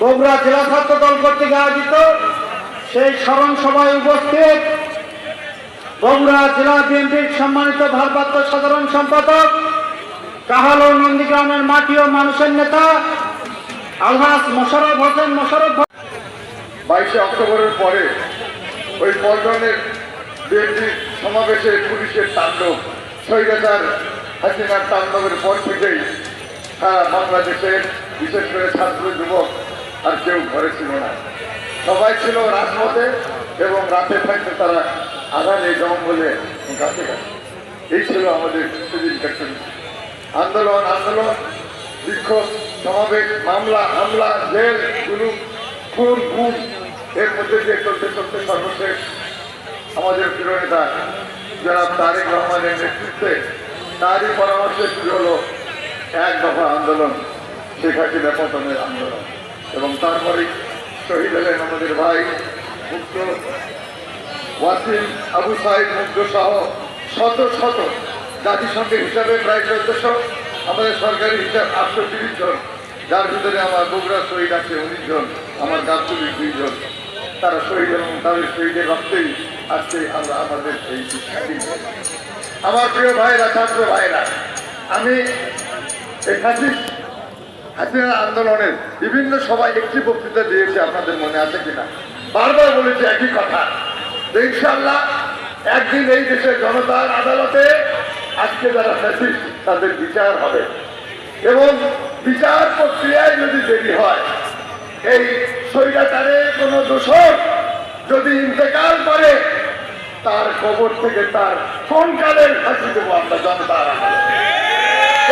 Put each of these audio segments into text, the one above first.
বগুড়া জেলা ছাত্র দল কর্তৃক আয়োজিত সেই স্মরণ সভায় উপস্থিত। বগুড়া জেলা বিএনপির সম্মানিত ভারপ্রাপ্ত সাধারণ সম্পাদক, কাহাল ও নন্দীগ্রামের মাটি ও মানুষের নেতা, আলহাস মোশারফ হোসেন মোশারফ বাইশে অক্টোবরের পরে ওই পল্টনের বিএনপির সমাবেশে পুলিশের তাণ্ডব, স্বৈরাচার হাসিনার তাণ্ডবের পর থেকেই সারা বাংলাদেশের, বিশেষ করে ছাত্র যুবক আর কেউ ঘরে ছিল না। সবাই ছিল রাজপথে এবং রাতে থাকতে তারা আধারে জঙ্গলে গাছে গাছে। এই ছিল আমাদের সেদিনকার। আন্দোলন আন্দোলন বিক্ষোভ সমাবেশ, মামলা, হামলা, জেল গুলুম খুন খুন, এর মধ্যে দিয়ে চলতে চলতে সর্বশেষ আমাদের প্রিয় নেতা যারা তারেক রহমানের নেতৃত্বে তারই পরামর্শে শুরু হলো এক দফা আন্দোলন, শেখ হাসিনা পতনের আন্দোলন। এবং তারপরে শহীদ হলেন আমাদের ভাই মুক্ত ওয়াসিম আবু সাহেব মুগ্ধ সহ শত শত জাতিসংঘের হিসাবে প্রায় চোদ্দশো, আমাদের সরকারি হিসাব আটশো তিরিশ জন, যার ভিতরে আমার বগুড়া শহীদ আছে উনিশ জন, আমার গাবতলির দুইজন তারা শহীদ এবং তাদের শহীদের রক্তেই আজকে আমরা আমাদের এই শিক্ষাটি আমার প্রিয় ভাইরা, ছাত্র ভাইরা, আমি এই হাসিনা আন্দোলনের বিভিন্ন সবাই একটি বক্তৃতা দিয়েছে, আপনাদের মনে আছে কিনা? বারবার বলেছি একই কথা। ইনশাল্লাহ একদিন এই দেশের জনতার আদালতে আজকে যারা ফ্যাসিস্ট, তাদের বিচার হবে। এবং বিচার প্রক্রিয়ায় যদি দেরি হয়, এই স্বৈরাচারে কোনো দোষর যদি ইন্তেকাল করে, তার কবর থেকে তার কোন কালের ফাঁসি দেবো আমরা জনতার।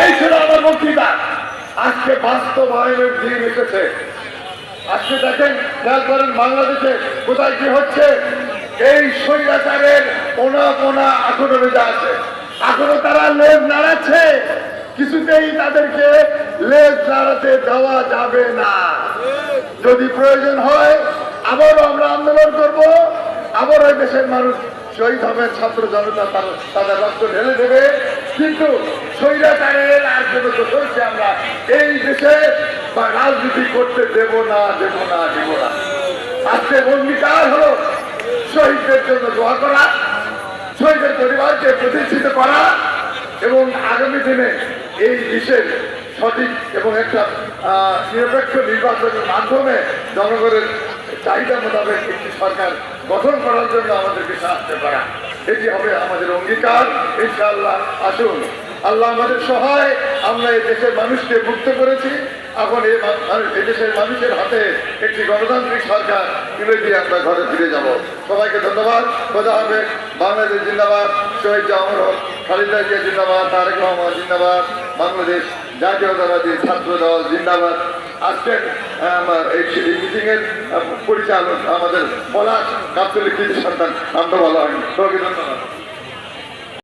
এই ছিল আমার বক্তৃতা। আজকে বাস্তবায়নের দিন এসেছে। আজকে দেখেন, খেয়াল করেন, বাংলাদেশে কোথায় কি হচ্ছে? এই স্বৈরাচারের পোনা পোনা এখনও বেজা আছে। এখনও তারা লেজ নাড়াচ্ছে। কিছুতেই তাদেরকে লেজ নাড়াতে দেওয়া যাবে না। যদি প্রয়োজন হয়, আবারও আমরা আন্দোলন করব। আবার ওই দেশের মানুষ শহীদ হবেন ছাত্র জনতা তাদের রক্ত ঢেলে দেবে। কিন্তু স্বৈরাচারের আর কোনো আমরা এই দেশে বা রাজনীতি করতে দেব না দেব না দেব না। আজকে অঙ্গীকার হলো শহীদদের জন্য দোয়া করা, শহীদের পরিবারকে প্রতিষ্ঠিত করা এবং আগামী দিনে এই দেশের সঠিক এবং একটা নিরপেক্ষ নির্বাচনের মাধ্যমে জনগণের চাহিদা মোতাবেক একটি সরকার গঠন করার জন্য আমাদেরকে সাহায্য করা। এটি হবে আমাদের অঙ্গীকার। ইনশাআল্লাহ, আসুন। আল্লাহ আমাদের সহায়। আমরা এই দেশের মানুষকে মুক্ত করেছি। এখন এই দেশের মানুষের হাতে একটি গণতান্ত্রিক সরকার তুলে দিয়ে আমরা ঘরে ফিরে যাব। সবাইকে ধন্যবাদ। খোদা হবে বাংলাদেশ জিন্দাবাদ। শহীদ হক। খালিদা জিয়া জিন্দাবাদ। তারেক রহমান জিন্দাবাদ। বাংলাদেশ জাতীয়তাবাদী ছাত্র দল জিন্দাবাদ। আজকের আমার এই মিটিংয়ের পরিচালক আমাদের পলাশ কাপ্তলিক সন্তান। আমরা বলা হয়নি সবাইকে ধন্যবাদ।